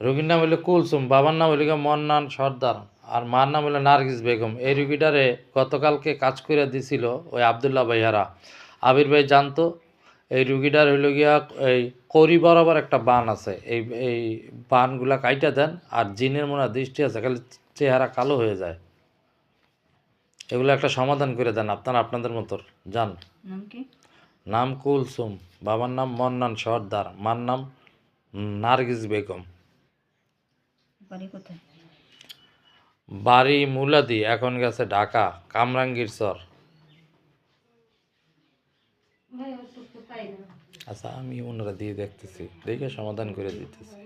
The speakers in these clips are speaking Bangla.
রোগীর নাম হলো কুলসুম বাবার নাম হলো মন্নান সর্দার আর মার নাম হলো নার্গিস বেগম। এই রুগীটারে গতকালকে কাজ করে দিছিল ওই আবদুল্লাহ ভাইয়ারা। আবির ভাই জানতো এই রুগীটার হইল গিয়া এই করি বরাবর একটা বান আছে। এই এই বানগুলা কাইটা দেন আর জিনের মনে দৃষ্টি আছে খালি চেহারা কালো হয়ে যায়। এগুলো একটা সমাধান করে দেন আপনারা আপনাদের মতো। যান। নাম নাম কুলসুম বাবার নাম মন্নান সর্দার মার নাম নার্গিস বেগম। বাড়ি কোথায়? বাড়ি মুলাদি এখন গেছে ঢাকা কামরাঙ্গীর চর। আচ্ছা আমি ওনারা দিয়ে দেখতেছি দেখে সমাধান করে দিতেছি।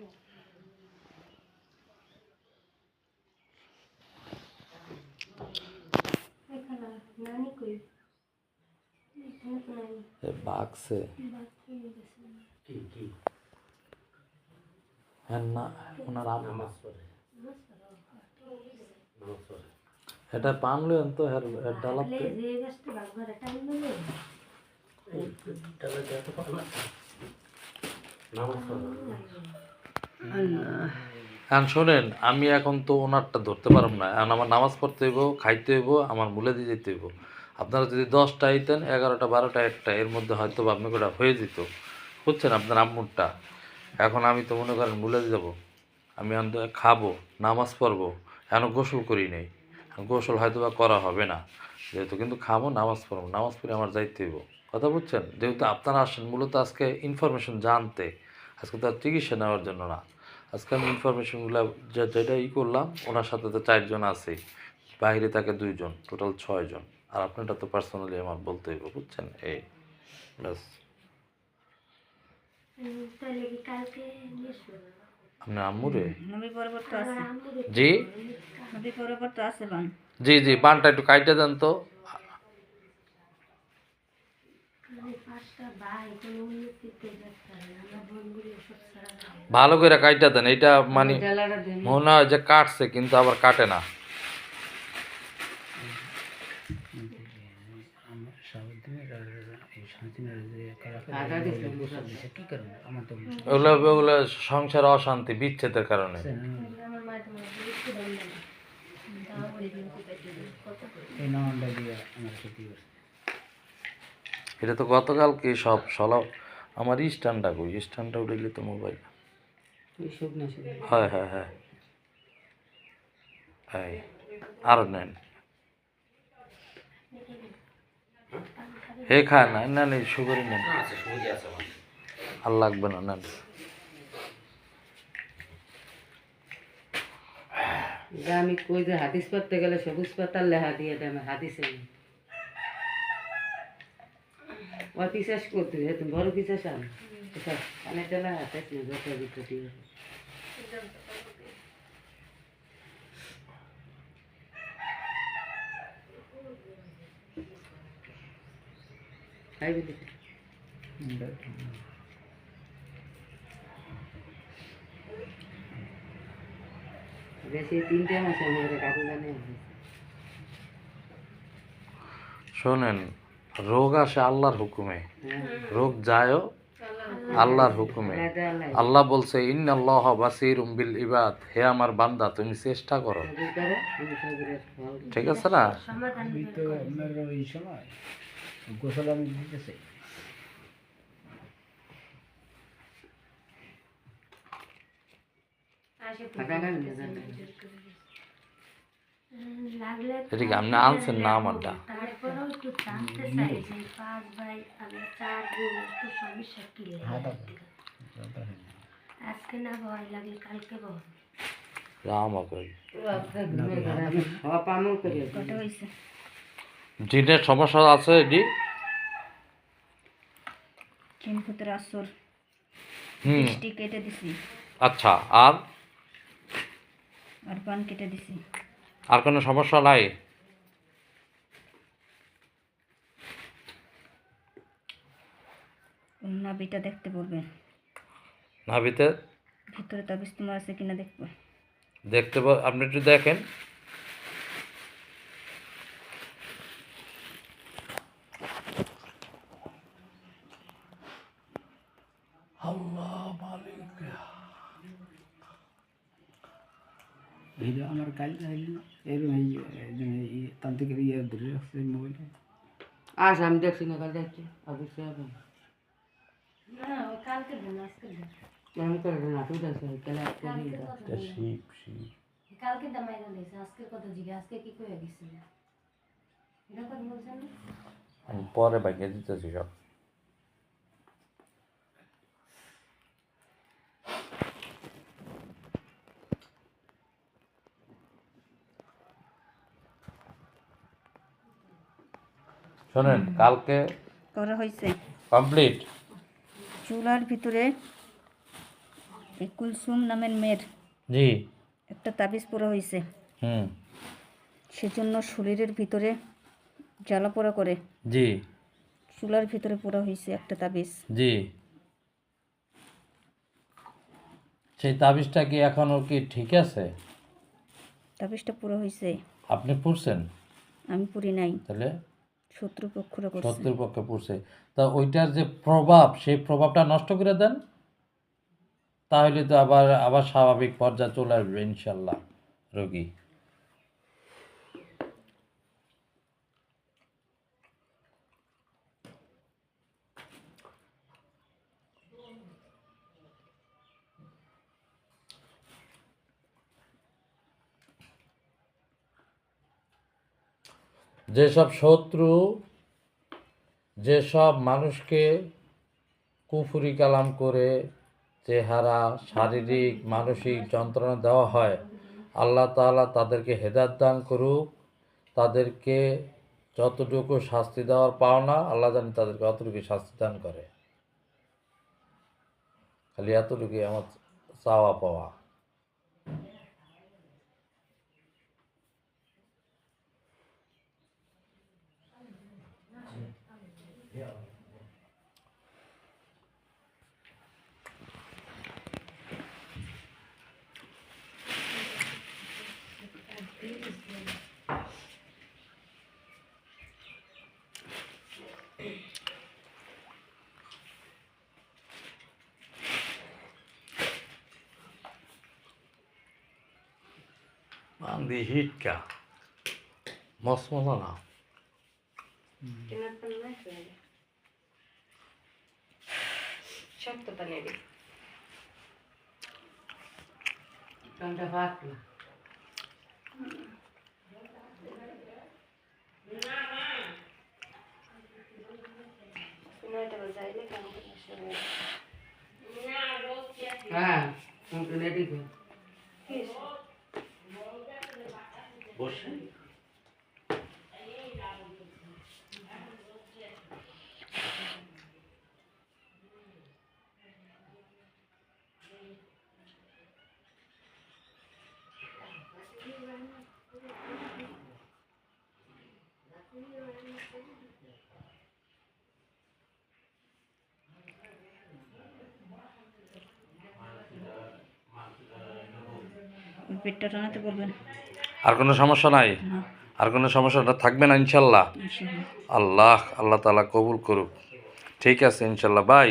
বাক্সে। হ্যাঁ না ওনার আম্মা এটা তো। এখন শোনেন আমি এখন তো ওনারটা ধরতে পারব না। এখন আমার নামাজ পড়তে হইব খাইতে হইব আমার মূলে দিয়ে যেতে হইব। আপনারা যদি দশটা আইতেন এগারোটা বারোটা একটা এর মধ্যে হয়তো বা আপনি কোটা হয়ে যেত। বুঝছেন আপনার আম্মুরটা? এখন আমি তো মনে করেন দিয়ে যাব। আমি অন্ত খাব, নামাজ পড়ব, এখন গোসল করি নেই। গোসল হয়তো বা করা হবে না। যেহেতু কিন্তু খাব, নামাজ পড়ব, নামাজ পড়ে আমার যাইতে হইব। কথা বুঝছেন? যেহেতু আপনারা আসেন, মূলত আজকে ইনফরমেশন জানতে। আজকে তো আর চিকিৎসা নেওয়ার জন্য না। আজকে আমি ইনফরমেশনগুলো যেটা ই করলাম, ওনার সাথে তো চারজন আছে। বাইরে থাকে দুইজন টোটাল ছয়জন। আর আপনারটা তো পার্সোনালি আমার বলতে হইব, বুঝছেন? এই, ব্যাস। আপনার আম্মুরে? নবী বরাবর আছে। জি? নবী বরাবর আছে বান। জি জি পানটা একটু কাইটে দেন তো। ভালো। করে কাইটা দেন এটা মানে মনে হয় যে কাটছে কিন্তু আবার কাটে না। ওগুলো ওগুলো সংসার অশান্তি বিচ্ছেদের কারণে। এটা তো গতকালকে সব সলা আমার স্ট্যান্ডটা কই? স্ট্যান্ডটা উঠেলে তো মোবাইল। হ্যাঁ হ্যাঁ হ্যাঁ। আর নেন। হে খায় না না নেই সুগারই নেন আর লাগবে না নেন আমি কই যে হাদিস পড়তে গেলে সবুজ পাতার লেহা দিয়ে দেয় হাদিসে নেই। ও পিসাস করতে হয় তুমি বড় পিসাস আন? অনেক জ্বালা হাতে যত ভিতরে বেশি তিনটে মাস আমাদের শোনেন রোগ আসে আল্লাহর হুকুমে। হ্যাঁ। রোগ যায়ও আল্লাহর হুকুমে। আল্লাহ বলছে ইন্নাল্লাহ বাসির বিল ইবাদ। হে আমার বান্দা তুমি চেষ্টা করো। ঠিক আছে না? আপনি আনছেন না আমারটা আজকে না ভয় কালকে ভয় রাম কটা হয়েছে জিনের সমস্যা আছে এটি ফুটের আসর। বৃষ্টি কেটে দিছি। আচ্ছা আর? আর পান কেটে দিছি। আর কোনো সমস্যা নাই? নাবিটা দেখতে বলবেন নাভিতে ভিতরে তাবিজ তোমার আছে কিনা দেখব। দেখতে আপনি একটু দেখেন আল্লাহ মালিক এই আমার কাল এরকম এই এই তান্ত্রিকের ইয়ে ধরে রাখছে মোবাইলে আস আমি দেখছি না কাল দেখছি এখন কালকে আজকে আজকে কি করে গেছিল এটা কথা বলছেন পরে বাইকে দিতেছি সব শোনেন কালকে করা হয়েছে। কমপ্লিট। চুলার ভিতরে কুলসুম নামের মেয়ের জি। একটা তাবিজ পরা হয়েছে। হুম। সেজন্য শরীরের ভিতরে জ্বালা পোড়া করে। জি। চুলার ভিতরে পোড়া হয়েছে একটা তাবিজ। জি। সেই তাবিজটা কি এখনও কি ঠিক আছে? তাবিজটা পুরো হয়েছে। আপনি পড়ছেন? আমি পুরি নাই। তাহলে শত্রুপক্ষরা করছে। শত্রুর পক্ষে পড়ছে। তা ওইটার যে প্রভাব, সেই প্রভাবটা নষ্ট করে দেন? তাহলে তো আবার আবার স্বাভাবিক পর্যায়ে চলে আসবে ইনশাল্লাহ রোগী। যেসব শত্রু, যেসব মানুষকে কুফুরি কালাম করে চেহারা, শারীরিক, মানসিক যন্ত্রণা দেওয়া হয়, আল্লাহ তাআলা তাদেরকে হেদায়ত দান করুক। তাদেরকে যতটুকু শাস্তি দেওয়ার পাওনা, আল্লাহ জানি তাদেরকে অতটুকু শাস্তি দান করে। খালি এতটুকুই আমার চাওয়া পাওয়া বান্দি হিটকা। মসমলা না? সত্যতা নেবে কানটা সময় হ্যাঁ? রেডি কর। পেটটা টানাতে বলবেন? আর কোনো সমস্যা নাই? আর কোনো সমস্যাটা থাকবে না ইনশাল্লাহ। আল্লাহ আল্লাহ তালা কবুল করুক। ঠিক আছে ইনশাল্লাহ বাই।